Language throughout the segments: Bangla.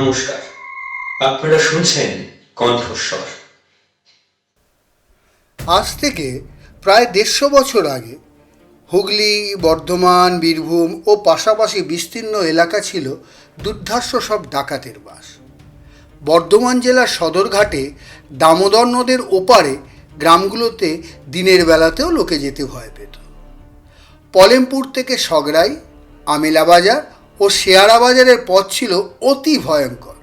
নমস্কার। আপনারা শুনছেন কণ্ঠস্বর। আজ থেকে প্রায় দেড়শো বছর আগে হুগলি, বর্ধমান, বীরভূম ও পাশাপাশি বিস্তীর্ণ এলাকা ছিল দুর্ধার্ষ সব ডাকাতের বাস। বর্ধমান জেলার সদরঘাটে দামোদর নদের ওপারে গ্রামগুলোতে দিনের বেলাতেও লোকে যেতে ভয় পেত। পলেমপুর থেকে সগড়াই আমেলা বাজার শেয়ারা বাজারের পথ ছিল অতি ভয়ঙ্কর।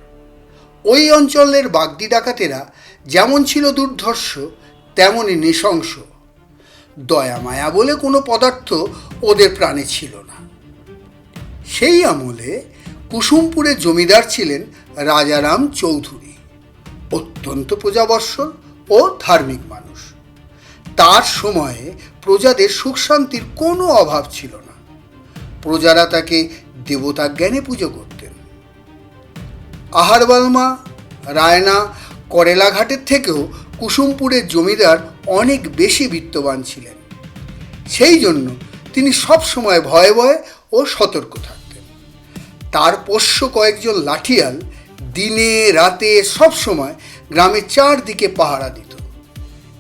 ওই অঞ্চলের বাগদি ডাকাতেরা যেমন ছিল দুর্ধর্ষ তেমনই নৃশংস। দয়া মায়া বলে কোনো পদার্থ ওদের প্রাণে ছিল না। সেই আমলে কুসুমপুরে জমিদার ছিলেন রাজারাম চৌধুরী, অত্যন্ত প্রজাবর্ষণ ও ধার্মিক মানুষ। তার সময়ে প্রজাদের সুখ শান্তির কোনো অভাব ছিল না। প্রজারা তাকে দেবতা জ্ঞানে পুজো করতেন। আহারবালমা, রায়না, করেলাঘাটের থেকেও কুসুমপুরের জমিদার অনেক বেশি বিত্তবান ছিলেন। সেই জন্য তিনি সব সময় ভয়ে ভয়ে ও সতর্ক থাকতেন। তার পোষ্য কয়েকজন লাঠিয়াল দিনে, রাতে সব সময় গ্রামের চারদিকে পাহারা দিত।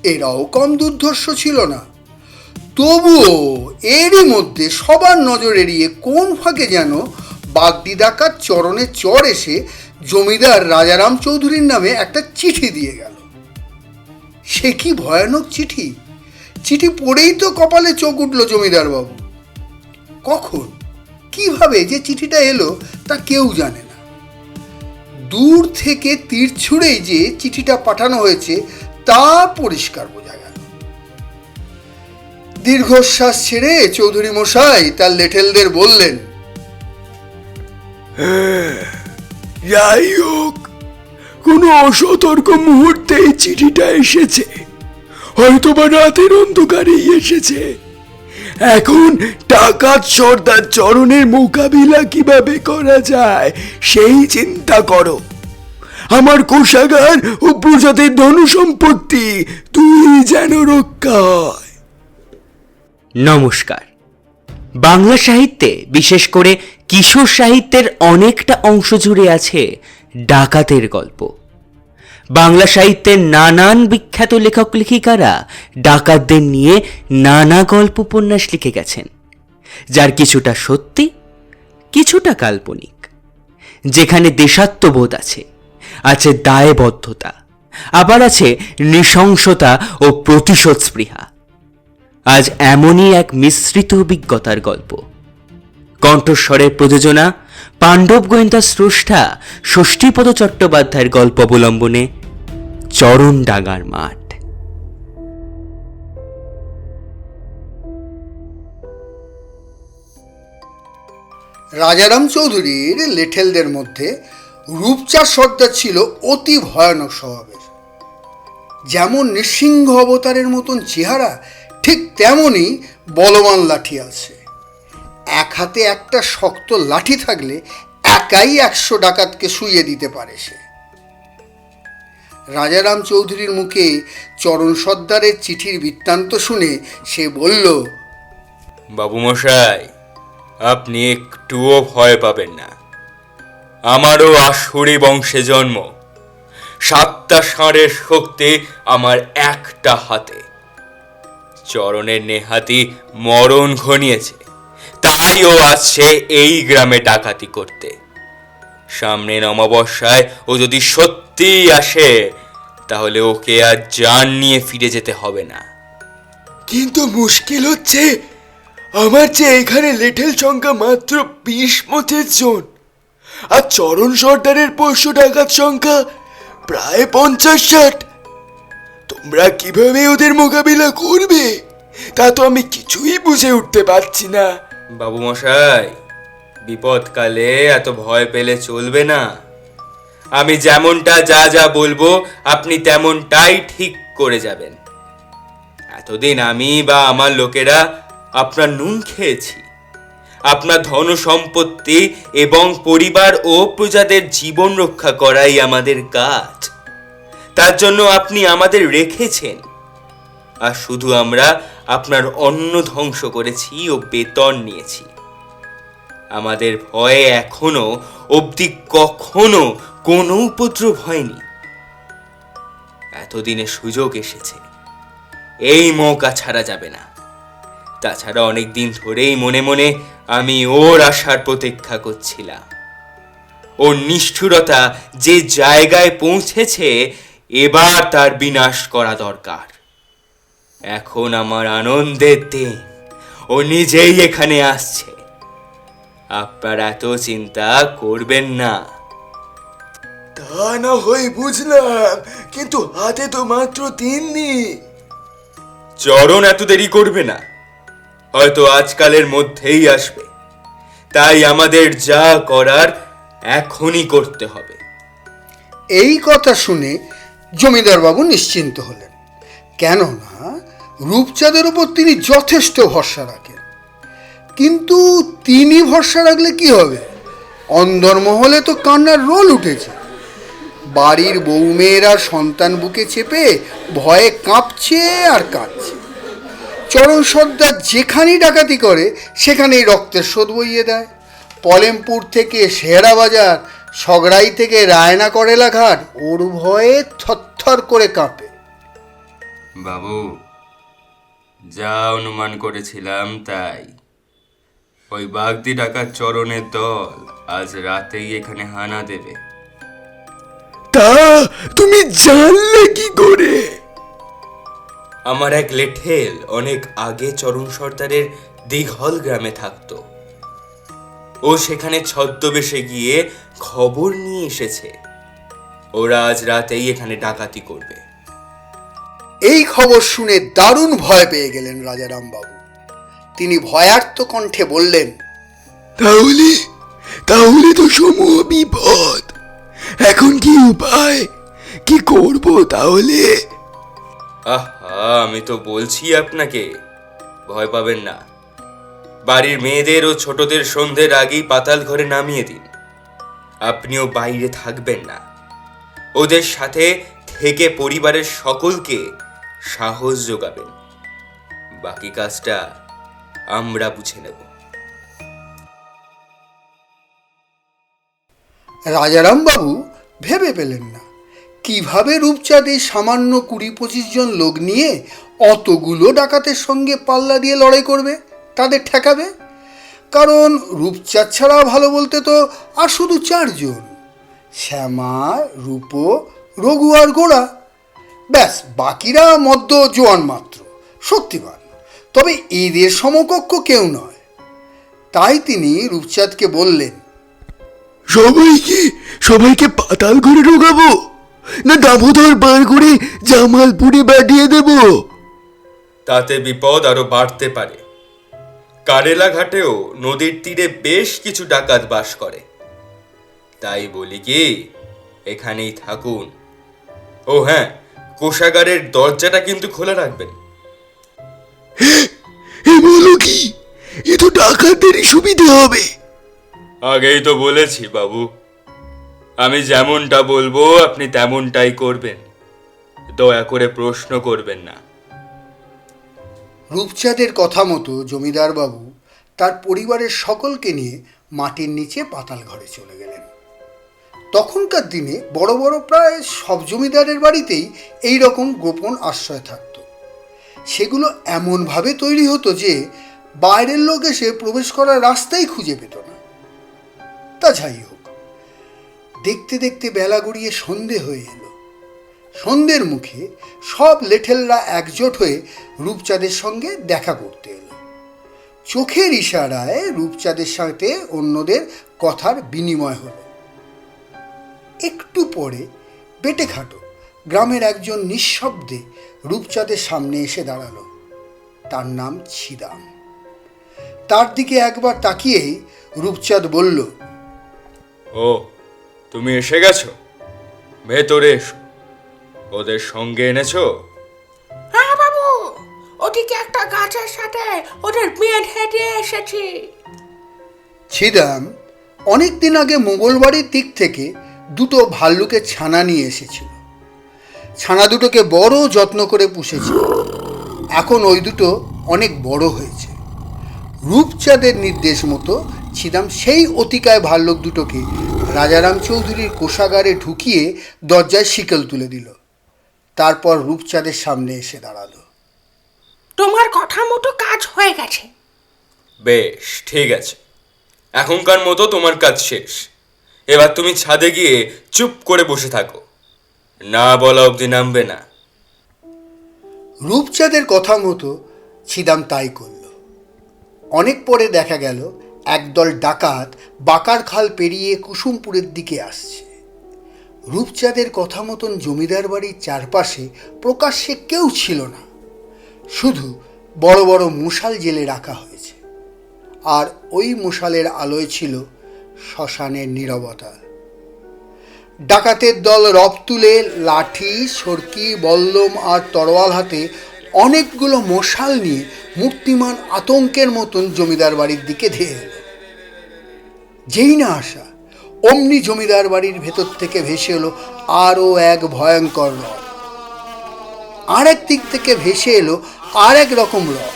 এরাও কম দুর্ধর্ষ ছিল না। তবুও এরই মধ্যে সবার নজর এড়িয়ে কোন ফাঁকে যেন বাগদি ডাকাত চরণে চর এসে জমিদার রাজারাম চৌধুরীর নামে একটা চিঠি দিয়ে গেল। সে কি ভয়ানক চিঠি? চিঠি পড়েই তো কপালে চোখ উঠল জমিদার বাবু কখন? কীভাবে যে চিঠিটা এলো তা কেউ জানে না। দূর থেকে তীর ছুঁড়েই যে চিঠিটা পাঠানো হয়েছে তা পরিষ্কার বোঝা গেল। দীর্ঘশ্বাস ছেড়ে চৌধুরী মশাই তার লেঠেলদের বললেন যাই হোক কোনো অসতর্ক মুহূর্তে এই চিঠিটা এসেছে। হয়তোবা রাতের অন্ধকারেই এসেছে। এখন ডাকাত সর্দার চরণের মোকাবিলা কীভাবে করা যায়, সেই চিন্তা করো। আমার কোষাগার ও প্রজাদের ধন সম্পত্তি তুই যেন রক্ষা হয় নমস্কার। বাংলা সাহিত্যে, বিশেষ করে কিশোর সাহিত্যের অনেকটা অংশ জুড়ে আছে ডাকাতের গল্প। বাংলা সাহিত্যের নানান বিখ্যাত লেখক লেখিকারা ডাকাতদের নিয়ে নানা গল্প উপন্যাস লিখে গেছেন, যার কিছুটা সত্যি, কিছুটা কাল্পনিক। যেখানে দেশাত্মবোধ আছে আছে দায়বদ্ধতা, আবার আছে নৃশংসতা ও প্রতিশোধ স্পৃহা। আজ এমনই এক মিশ্রিত অভিজ্ঞতার গল্প। কণ্ঠস্বরের প্রযোজনা, পাণ্ডব গোয়েন্দা স্রষ্টা ষষ্ঠীপদ চট্টোপাধ্যায়ের গল্প অবলম্বনে চরণ ডাঙার মাঠ। রাজারাম চৌধুরীর লেঠেলদের মধ্যে রূপচাঁদ সর্দার ছিল অতি ভয়ানক স্বভাবের। যেমন নৃসিংহ অবতারের মতন চেহারা ঠিক তেমনই বলবান লাঠি আছে। এক হাতে একটা শক্ত লাঠি থাকলে একাই একশো ডাকাতকে শুইয়ে দিতে পারে সে। রাজারাম চৌধুরীর মুখে চরণ সর্দারের চিঠির বৃত্তান্ত শুনে সে বলল, বাবুমশাই, আপনি একটুও ভয় পাবেন না। আমারও আসুরি বংশে জন্ম। সাতটা ষাঁড়ের শক্তি আমার একটা হাতে। চরণের নেহাতি মরণ ঘনিয়েছে। তাই ও আসছে এই গ্রামে ডাকাতি করতে। সামনের অমাবস্যায় ও যদি সত্যিই আসে, তাহলে ওকে আর জান নিয়ে ফিরে যেতে হবে না। কিন্তু মুশকিল হচ্ছে, আমার যে এখানে লেঠেল সংখ্যা মাত্র বিশ মতের জন, আর চরণ সর্দারের পোষ্য ডাকাত সংখ্যা প্রায় পঞ্চাশ ষাট। তোমরা কীভাবে ওদের মোকাবিলা করবে? তা তো আমি কিছুই বুঝে উঠতে পারছি না। বাবু মশাই, বিপদকালে এত ভয় পেলে চলবে না। আমি যেমনটা যা যা বলব, আপনি তেমনটাই ঠিক করে যাবেন। এতদিন আমি বা আমার লোকেরা আপনার নুন খেয়েছি। আপনার ধন সম্পত্তি এবং পরিবার ও প্রজাদের জীবন রক্ষা করাই আমাদের কাজ। তার জন্য আপনি আমাদের রেখেছেন। আর শুধু আমরা আপনার অন্ন ধ্বংস করেছি ও বেতন নিয়েছি। আমাদের ভয়ে এখনও অবধি কখনো কোনো উপদ্রব হয়নি। এতদিনে সুযোগ এসেছে। এই মৌকা ছাড়া যাবে না। তাছাড়া অনেক দিন ধরেই মনে মনে আমি ওর আসার প্রতীক্ষা করছিলাম। ওর নিষ্ঠুরতা যে জায়গায় পৌঁছেছে এবার তার বিনাশ করা দরকার। এখন আমার আনন্দের দিন। ও নিজেই এখানে আসছে। আপনার এত চিন্তা করবেন না। তা না হয় বুঝলাম কিন্তু হাতে তো মাত্র তিন দিন। চরণ এত দেরি করবে না। হয়তো আজকালের মধ্যেই আসবে। তাই আমাদের যা করার এখনই করতে হবে। এই কথা শুনে জমিদারবাবু নিশ্চিন্ত হলেন। কেননা রূপচাঁদের উপর তিনি যথেষ্ট ভরসা রাখেন। কিন্তু তিনি ভরসা রাখলে কি হবে? অন্দরমহলে তো কান্নার রোল উঠেছে। বাড়ির বৌমেয়েরা সন্তান বুকে চেপে ভয়ে কাঁপছে আর কাঁদছে। চরণ সর্দার যেখানেই ডাকাতি করে, সেখানেই রক্তের শোধ বইয়ে দেয়। পলেমপুর থেকে শেহরা বাজার সগড়াই থেকে রায়না করেলা ঘাট ওর ভয়ে থরথর করে কাঁপে। বাবু যা অনুমান করেছিলাম তাই। ওই বাগদি ডাকার চরণের দল আজ রাতেই এখানে হানা দেবে। তা তুমি জানলে কি করে? আমার এক লেঠেল অনেক আগে চরণ সর্দারের দিঘল গ্রামে থাকতো। ও সেখানে ছদ্মবেশে গিয়ে খবর নিয়ে এসেছে। ওরা আজ রাতেই এখানে ডাকাতি করবে। এই খবর শুনে দারুণ ভয় পেয়ে গেলেন রাজারামবাবু। তিনি ভয়ার্ত কণ্ঠে বললেন তাহলে তাহলে তো সমূহ বিপদ। এখন কি উপায়? কি করব তাহলে? আহা আমি তো বলছি আপনাকে। ভয় পাবেন না। বাড়ির মেয়েদের ও ছোটদের সন্ধ্যের আগেই পাতাল ঘরে নামিয়ে দিন। আপনিও বাইরে থাকবেন না। ওদের সাথে থেকে পরিবারের সকলকে সাহস যোগাবেন। বাকি কাজটা আমরা বুঝে নেব। রাজারামবাবু ভেবে পেলেন না। কীভাবে রূপচাঁদ এই সামান্য কুড়ি পঁচিশ জন লোক নিয়ে অতগুলো ডাকাতের সঙ্গে পাল্লা দিয়ে লড়াই করবে? তাদের ঠেকাবে? কারণ রূপচাঁদ ছাড়া ভালো বলতে তো আর শুধু চারজন। শ্যামা রূপ রঘু আর গোড়া ব্যাস বাকিরা মদ্য জোয়ান মাত্র শক্তিবান তবে এদের সমকক্ষ কেউ নয়। তাই তিনি রূপচাঁদকে বললেন সবাইকে সবাইকে পাতাল করে ঢোকাবো না দামোদর বার করে জামালপুরে পাঠিয়ে দেব? তাতে বিপদ আরও বাড়তে পারে। কারেলা ঘাটেও নদীর তীরে বেশ কিছু ডাকাত বাস করে। তাই বলি কি এখানেই থাকুন। ও হ্যাঁ কোষাগারের দরজাটা কিন্তু খোলা রাখবেন। বলো কি? এ তো ডাকাতেরই সুবিধে হবে। আগেই তো বলেছি বাবু। আমি যেমনটা বলব আপনি তেমনটাই করবেন। দয়া করে প্রশ্ন করবেন না। রূপচাঁদের কথা মতো জমিদারবাবু তার পরিবারের সকলকে নিয়ে মাটির নিচে পাতাল ঘরে চলে গেলেন। তখনকার দিনে বড় বড় প্রায় সব জমিদারের বাড়িতেই এই রকম গোপন আশ্রয় থাকত। সেগুলো এমনভাবে তৈরি হতো যে বাইরের লোক এসে প্রবেশ করার রাস্তাই খুঁজে পেত না। তা যাই হোক, দেখতে দেখতে বেলা গড়িয়ে সন্ধে হয়ে এলো। সন্ধ্যের মুখে সব লেঠেলরা একজোট হয়ে রূপচাঁদের সঙ্গে দেখা করতে এলো। চোখের ইশারায় রূপচাঁদের সাথে অন্যদের কথার বিনিময় হলো। একটু পরে বেটে খাটো গ্রামের একজন নিঃশব্দে রূপচাঁদের সামনে এসে দাঁড়াল। তার নাম ছিদাম। তার দিকে একবার তাকিয়েই রূপচাঁদ বলল, ও, তুমি এসে গেছো? ভেতরে এসো। ওদের সঙ্গে এনেছো? হ্যাঁ বাবু ওদিকে একটা গাছের সাথে ওদের মেয়ে হেঁটে এসেছি। ছিদাম অনেক দিন আগে মোগল বাড়ির দিক থেকে দুটো ভাল্লুকের ছানা নিয়ে এসেছিল। ছানা দুটোকে বড় যত্ন করে পুষেছিল এখন ওই দুটো অনেক বড় হয়েছে। রূপচাঁদের নির্দেশ মতো ছিদাম সেই অতিকায় ভাল্লুক দুটোকে রাজারাম চৌধুরীর কোষাগারে ঢুকিয়ে দরজায় শিকল তুলে দিল। তারপর রূপচাঁদের সামনে এসে দাঁড়াল। তোমার কথা মতো কাজ হয়ে গেছে। বেশ ঠিক আছে। এখনকার মতো তোমার কাজ শেষ। এবার তুমি ছাদে গিয়ে চুপ করে বসে থাকো। না বলা অবধি নামবে না। রূপচাঁদের কথা মতো ছিদাম তাই করল। অনেক পরে দেখা গেল একদল ডাকাত বাকার খাল পেরিয়ে কুসুমপুরের দিকে আসছে। রূপচাঁদের কথা মতন জমিদার বাড়ির চারপাশে প্রকাশ্যে কেউ ছিল না। শুধু বড় বড় মশাল জেলে রাখা হয়েছে। আর ওই মশালের আলোয় ছিল শ্মশানের নীরবতা। ডাকাতের দল রব তুলে, লাঠি, সরকি, বল্লম আর তরোয়াল হাতে অনেকগুলো মশাল নিয়ে মূর্তিমান আতঙ্কের মতন জমিদার বাড়ির দিকে ধেয়ে এলো। যেই না আসা অমনি জমিদার বাড়ির ভেতর থেকে ভেসে এলো আরও এক ভয়ঙ্কর রব আর এক দিক থেকে ভেসে এলো আর এক রকম রব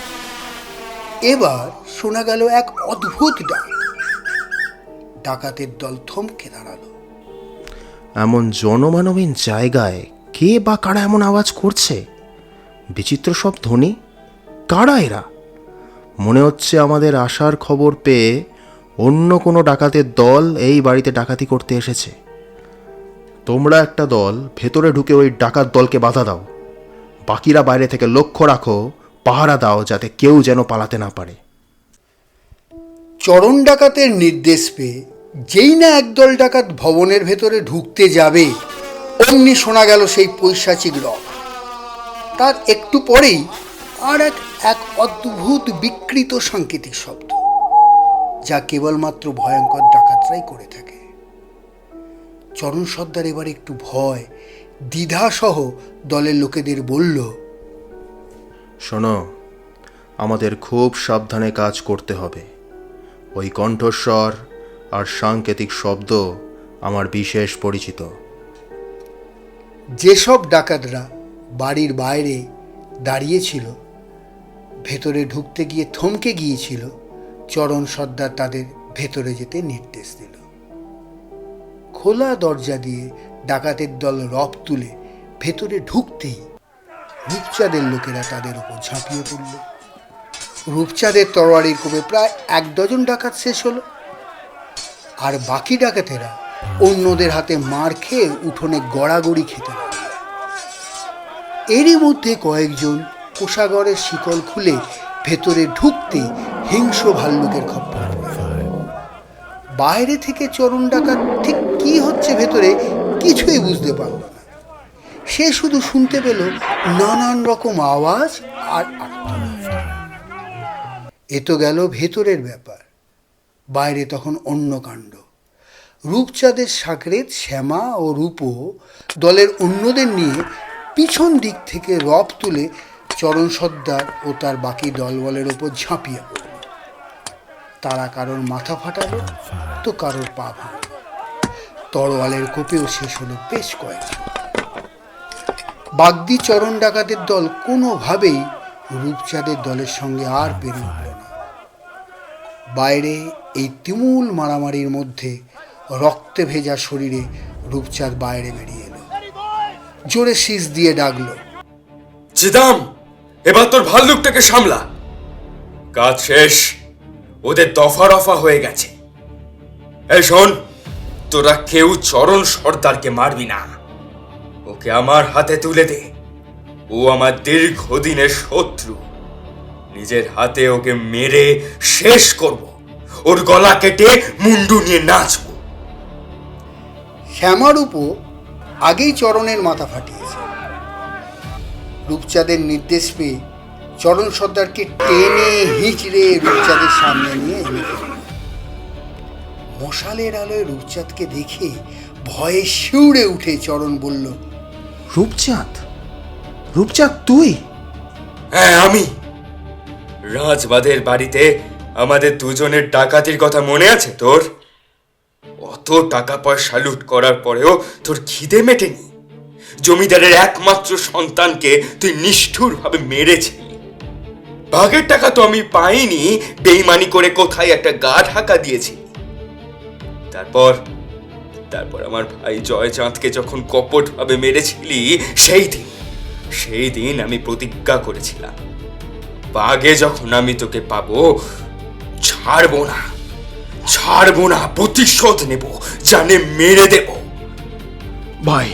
এবার শোনা গেল এক অদ্ভুত ডাক। ডাকাতের দল থমকে দাঁড়াল। এমন জনমানবহীন জায়গায় কে বা কারা এমন আওয়াজ করছে? বিচিত্র সব ধ্বনি কারা এরা? মনে হচ্ছে আমাদের আসার খবর পেয়ে অন্য কোনো ডাকাতের দল এই বাড়িতে ডাকাতি করতে এসেছে। তোমরা একটা দল, ভেতরে ঢুকে ওই ডাকাত দলকে বাধা দাও। বাকিরা বাইরে থেকে লক্ষ্য রাখো, পাহারা দাও যাতে কেউ যেন পালাতে না পারে। চরণ ডাকাতের নির্দেশ পেয়ে যেই না একদল ডাকাত ভবনের ভেতরে ঢুকতে যাবে, অমনি শোনা গেল সেই পৈশাচিক রব তার একটু পরেই আর এক এক অদ্ভুত বিকৃত সাংকেতিক শব্দ। যা কেবলমাত্র ভয়ঙ্কর ডাকাতরাই করে থাকে। চরণ সর্দার এবার একটু ভয় দ্বিধাসহ দলের লোকেদের বলল শোনো আমাদের খুব সাবধানে কাজ করতে হবে। ওই কণ্ঠস্বর আর সাংকেতিক শব্দ আমার বিশেষ পরিচিত। যেসব ডাকাতরা বাড়ির বাইরে দাঁড়িয়েছিল ভেতরে ঢুকতে গিয়ে থমকে গিয়েছিল চরণ সর্দার তাদের ভেতরে যেতে নির্দেশ দিল। খোলা দরজা দিয়ে ডাকাতের দল রব তুলে ভেতরে ঢুকতেই রূপচাঁদের লোকেরা তাদের উপর ঝাঁপিয়ে পড়ল। রূপচাঁদের তরবারির কোপে প্রায় এক ডজন ডাকাত শেষ হলো। আর বাকি ডাকাতেরা অন্যদের হাতে মার খেয়ে উঠোনে গড়াগড়ি খেতে লাগল। এরই মধ্যে কয়েকজন কোষাগরের শিকল খুলে ভেতরে ঢুকতে হিংস্র ভাল্লুকের খপ্পর। বাইরে থেকে চরণ ডাকাত ঠিক কি হচ্ছে ভেতরে কিছুই বুঝতে পারল না। সে শুধু শুনতে পেল নানান রকম আওয়াজ আর এ তো গেল ভেতরের ব্যাপার। বাইরে তখন অন্য কাণ্ড। রূপচাঁদের সাকরেত শ্যামা ও রূপো দলের অন্যদের নিয়ে পিছন দিক থেকে রব তুলে চরণ সর্দার ও তার বাকি দলবলের ওপর ঝাঁপিয়ে পড়ল। তারা কারোর মাথা ফাটালো, তো কারোর পা ভাঙল। তরোয়ালের কোপেও শেষ হলো বেশ কয়েকজন। বাগদি চরণ ডাকাতের দল কোনোভাবেই রূপচাঁদের দলের সঙ্গে আর পেরে উঠল না বাইরে এই তুমুল মারামারির মধ্যে রক্তে ভেজা শরীরে রূপচাঁদ বাইরে বেরিয়ে এলো। জোরে শীষ দিয়ে ডাকলো চিদাম এবার তোর ভাল্লুকটাকে সামলা। কাজ শেষ, ওদের দফা রফা হয়ে গেছে। এই শোন, তোরা কেউ চরণ সর্দারকে মারবি না। ওকে আমার হাতে তুলে দে। ও আমার দীর্ঘদিনের শত্রু। নিজের হাতে ওকে মেরে শেষ করব। ওর গলা কেটে মুন্ডু নিয়ে নাচবো। শ্যামারূপও আগেই চরণের মাথা ফাটিয়েছে। রূপচাঁদের নির্দেশ পেয়ে চরণ সর্দারকে টেনে হিঁচড়ে রূপচাঁদের সামনে নিয়ে এনে মশালের আলোয় রূপচাঁদকে দেখে ভয়ে শিউড়ে উঠে চরণ বলল রূপচাঁদ? রূপচাঁদ তুই? হ্যাঁ আমি। রাজবাদের বাড়িতে আমাদের দুজনের ডাকাতির কথা মনে আছে তোর? অত টাকা পয়সা লুট করার পরেও তোর খিদে মেটেনি? জমিদারের একমাত্র সন্তানকে তুই নিষ্ঠুরভাবে মেরেছিলি ভাগের টাকা তো আমি পাইনি, বেইমানি করে কোথায় একটা গা ঢাকা দিয়েছি। তারপর তারপর আমার ভাই জয়চাঁদকে যখন কপট ভাবে মেরেছিলি, সেই দিন সেই দিন আমি প্রতিজ্ঞা করেছিলাম। বাগে যখন আমি তোকে পাবো, ছাড়বো না ছাড়বো না, প্রতিশোধ নেব, জানে মেরে দেব। ভাই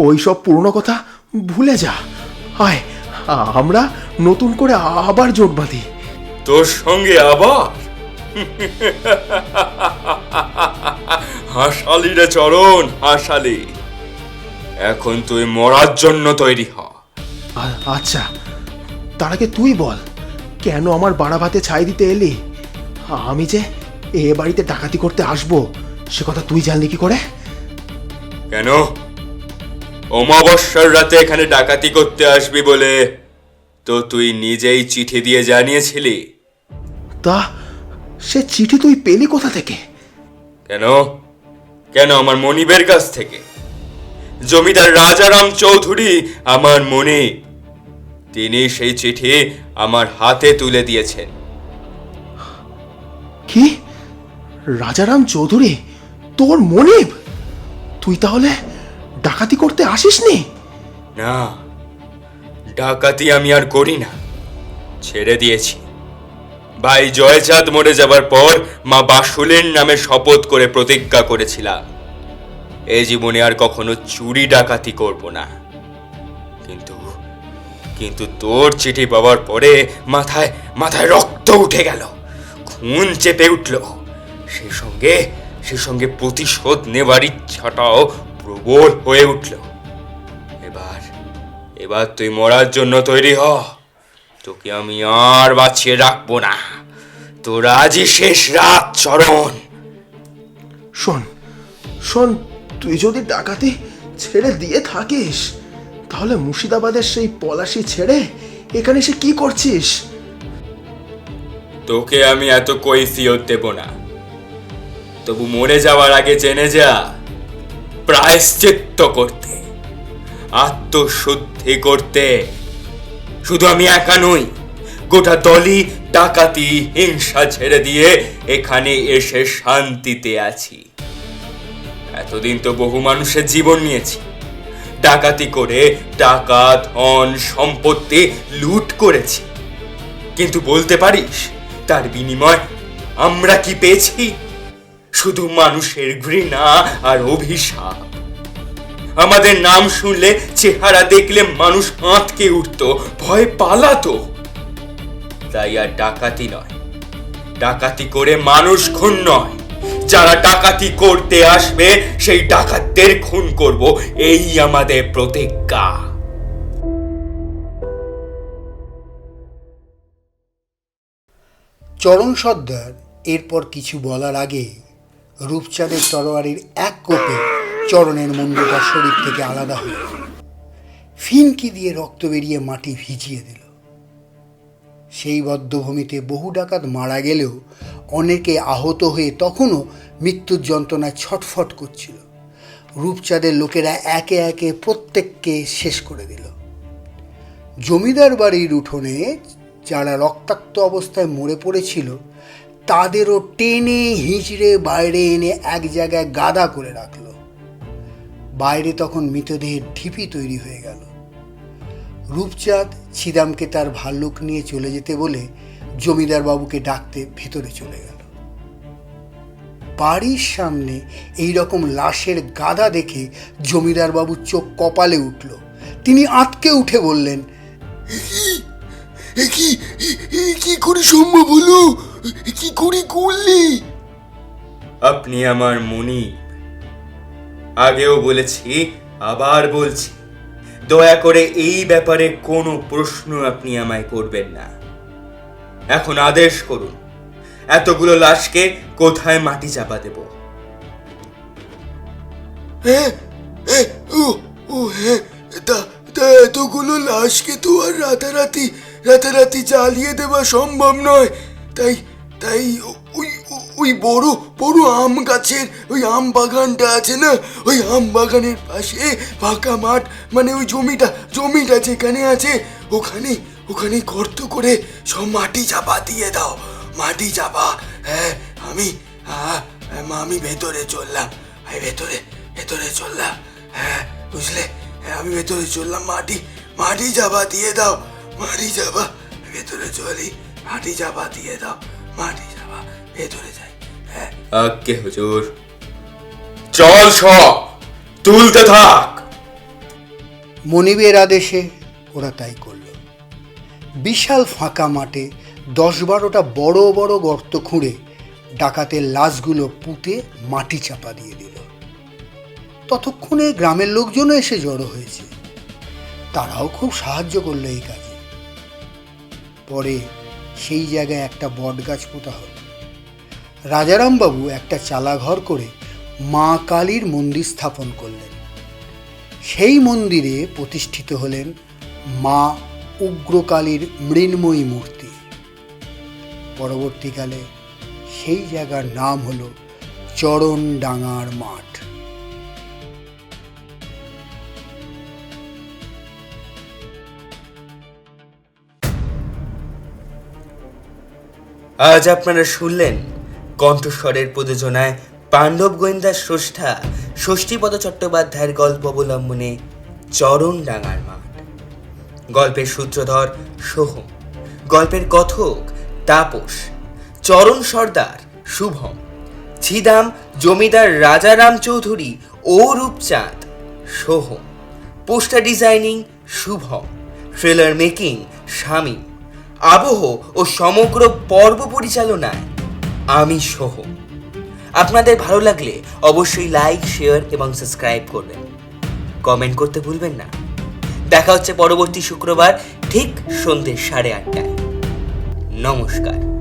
ওই সব পুরনো কথা ভুলে যা। আয় আমরা নতুন করে আবার জোট বাঁধি। তোর সঙ্গে আবার? হাসালি রে চরণ হাসালি। এখন তুই মরার জন্য তৈরি হ। আচ্ছা তার আগে তুই বল কেন আমার বাড়া ভাতে ছাই দিতে এলি? আমি যে এ বাড়িতে ডাকাতি করতে আসব সে কথা তুই জানলি কি করে? কেন? অমাবস্যার রাতে এখানে ডাকাতি করতে আসবি বলে। তো তুই নিজেই চিঠি দিয়ে জানিয়েছিলি। তা সে চিঠি তুই পেলি কোথা থেকে? কেন? কেন আমার মনিবের কাছ থেকে? জমিদার রাজারাম চৌধুরী আমার মনি। তিনি সেই চিঠি আমার হাতে তুলে দিয়েছেন। কি? রাজারাম চৌধুরী? তোর মনিব? তুই তাহলে ডাকাতি করতে আসিসনি? না, ডাকাতি আমি আর করি না। ছেড়ে দিয়েছি। ভাই জয়চাঁদ মরে যাবার পর মা বাসুলের নামে শপথ করে প্রতিজ্ঞা করেছিলাম। এ জীবনে আর কখনো চুরি ডাকাতি করব না। কিন্তু কিন্তু তোর চিঠি পাওয়ার পরে মাথায় মাথায় রক্ত উঠে গেল। খুন চেপে উঠল। সে সঙ্গে সে সঙ্গে প্রতিশোধ নেবার ইচ্ছাটাও প্রবল হয়ে উঠল। এবার এবার তুই মরার জন্য তৈরি হ। তোকে আমি আর বাঁচিয়ে রাখব না। তোর আজই শেষ রাত চরণ। শোন শোন তুই যদি ডাকাতি ছেড়ে দিয়ে থাকিস তাহলে মুর্শিদাবাদের সেই পলাশি ছেড়ে এখানে এসে কি করছিস? তোকে আমি এত কৈফিয়ত দেব না। তবু মরে যাওয়ার আগে জেনে যা। প্রায়শ্চিত্ত করতে, আত্মশুদ্ধি করতে। শুধু আমি একা নই, গোটা দলই ডাকাতি, হিংসা ছেড়ে দিয়ে এখানে এসে শান্তিতে আছি। এতদিন তো বহু মানুষের জীবন নিয়েছি। ডাকাতি করে টাকা, ধন, সম্পত্তি লুট করেছি। কিন্তু বলতে পারিস, তার বিনিময় আমরা কি পেয়েছি? শুধু মানুষের ঘৃণা আর অভিশাপ। আমাদের নাম শুনলে চেহারা দেখলে মানুষ আঁতকে উঠতো, ভয় পালাতো। তাই আর ডাকাতি নয়। ডাকাতি করে মানুষ খুন নয়। যারা ডাকাতি করতে আসবে, সেই ডাকাতদের খুন করব। এই আমাদের প্রতিজ্ঞা। চরণ সর্দার, এরপর কিছু বলার আগে রূপচাঁদের তরোয়ারির এক কোপে চরণের মুন্ডটা শরীর থেকে আলাদা হয়ে। ফিনকি দিয়ে রক্ত বেরিয়ে মাটি ভিজিয়ে দিল। সেই বদ্ধভূমিতে বহু ডাকাত মারা গেলেও অনেকে আহত হয়ে তখনও মৃত্যুর যন্ত্রণায় ছটফট করছিল। রূপচাঁদের লোকেরা একে একে প্রত্যেককে শেষ করে দিল। জমিদার বাড়ির উঠোনে যারা রক্তাক্ত অবস্থায় মরে পড়েছিল তাদেরও টেনে হিঁচড়ে বাইরে এনে এক জায়গায় গাদা করে রাখল। বাইরে তখন মৃতদেহের ঢিপি তৈরি হয়ে গেল। রূপচাঁদ ছিদামকে তার ভাল্লুক নিয়ে চলে যেতে বলে জমিদার বাবুকে ডাকতে ভেতরে চলে গেল। বাড়ির সামনে এই রকম লাশের গাদা দেখে জমিদার বাবুর চোখ কপালে উঠল। তিনি আঁতকে উঠে বললেন কি করে সম্ভব হলো? কি করে করলি? আপনি আমার মনি। আগেও বলেছি আবার বলছি। দয়া করে এই ব্যাপারে কোনো প্রশ্ন আপনি আমায় করবেন না। এখন আদেশ করুন এতগুলো লাশকে কোথায় মাটি চাপা দেব? এতগুলো লাশকে তো আর রাতারাতি রাতারাতি জ্বালিয়ে দেওয়া সম্ভব নয়। তাই তাই ওই ওই বড় বড় আম গাছের ওই আম বাগানটা আছে না? ওই আম বাগানের পাশে ফাঁকা মাঠ মানে ওই জমিটা জমিটা যেখানে আছে ওখানে ওখানে গর্ত করে সব মাটি চাপা দিয়ে দাও। মাটি চাপা হ্যাঁ আমি আমি ভেতরে চললাম। আমি ভেতরে ভেতরে চললাম হ্যাঁ বুঝলে? হ্যাঁ আমি ভেতরে চললাম, মাটি মাটি চাপা দিয়ে দাও, মাটি চাপা, ভেতরে চলি, মাটি চাপা দিয়ে দাও। মাটি চাপা ভেতরে যাই হ্যাঁ। আজ্ঞে হুজুর। চল সব তুলতে থাক। মনিবের আদেশে ওরা তাই করল। বিশাল ফাঁকা মাঠে দশ বারোটা বড় বড় গর্ত খুঁড়ে ডাকাতের লাশগুলো পুঁতে মাটি চাপা দিয়ে দিল। ততক্ষণে গ্রামের লোকজনও এসে জড়ো হয়েছে। তারাও খুব সাহায্য করল এই কাজে। পরে সেই জায়গায় একটা বট গাছ পোতা হলো। রাজারামবাবু একটা চালাঘর করে মা কালীর মন্দির স্থাপন করলেন। সেই মন্দিরে প্রতিষ্ঠিত হলেন মা উগ্রকালীর মৃন্ময়ী মূর্তি। পরবর্তীকালে সেই জায়গার নাম হলো চরণডাঙ্গার মাঠ। আজ আপনারা শুনলেন কণ্ঠস্বরের প্রযোজনায় পাণ্ডব গোয়েন্দার স্রষ্টা ষষ্ঠীপদ চট্টোপাধ্যায়ের গল্প অবলম্বনে চরণ ডাঙার মাঠ। গল্পের সূত্রধর সোহম, গল্পের কথক তাপস, চরণ সর্দার শুভম, ছিদাম জমিদার রাজারাম চৌধুরী ও Rupchand Soham, poster designing Shubham trailer making Shamim আবহ ও সমগ্র পর্ব পরিচালনায় আমি সহ। আপনাদের ভালো লাগলে অবশ্যই লাইক শেয়ার এবং সাবস্ক্রাইব করবেন। কমেন্ট করতে ভুলবেন না। দেখা হচ্ছে পরবর্তী শুক্রবার ঠিক সন্ধ্যে সাড়ে আটটায়। নমস্কার।